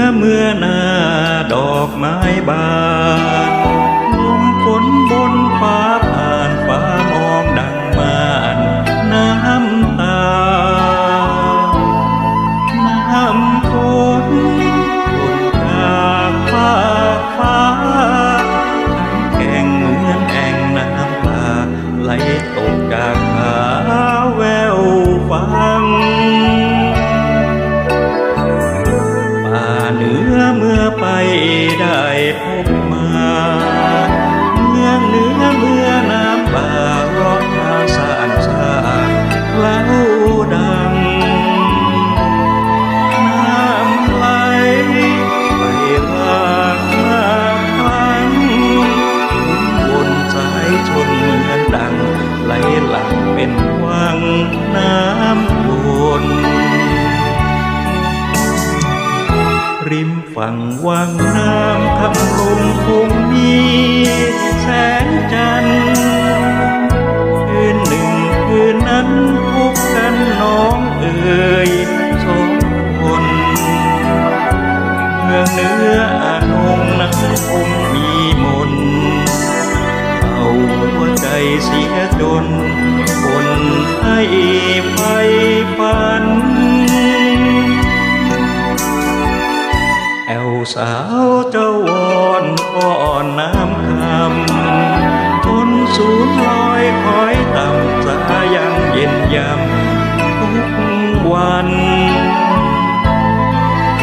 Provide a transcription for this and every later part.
อเมื่อหน้าดอกไม้บาน พบมาเมืองเหนือเมื่อน้ำป่าร้องมาสานสานเล่าดัง น้ำไหลไปรากมาครั้งบนสายชนเหมือนดัง ไหลหลังเป็นวังน้ำวน ฝั่งวังน้ำคำลงคงมีแสงจันทร์คืนหนึ่งคืนนั้นพบกันน้องเอ่ยสองคนเมืองเหนื้ออานงนั้นคงมีมนเอาหัวใจเสียจน สาวเจ้าวอนอ่อนน้ำคำทนสูญลอยคอยต่ำสายังเย็นยำทุกวัน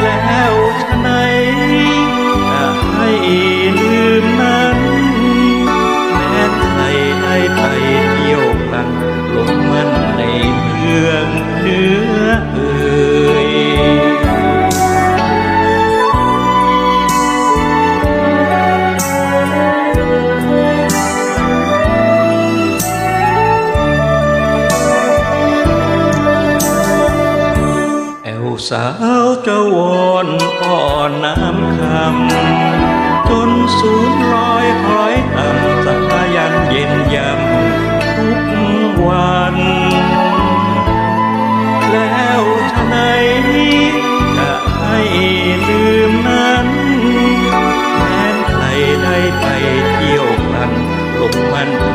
แล้วฉะไหนจะให้ลืมนั้นแม้ใครได้ไปเที่ยวพลันลงมันในเมืองเนือเอ่ สาวเจ้าวอนอ่อนน้ำคำ จนสูญลอยคอยต่ำสายันเย็นยำทุกวัน แล้วฉะไหนจะให้ลืมนั้นแม้ใครได้ไปเที่ยวพลันลงมัน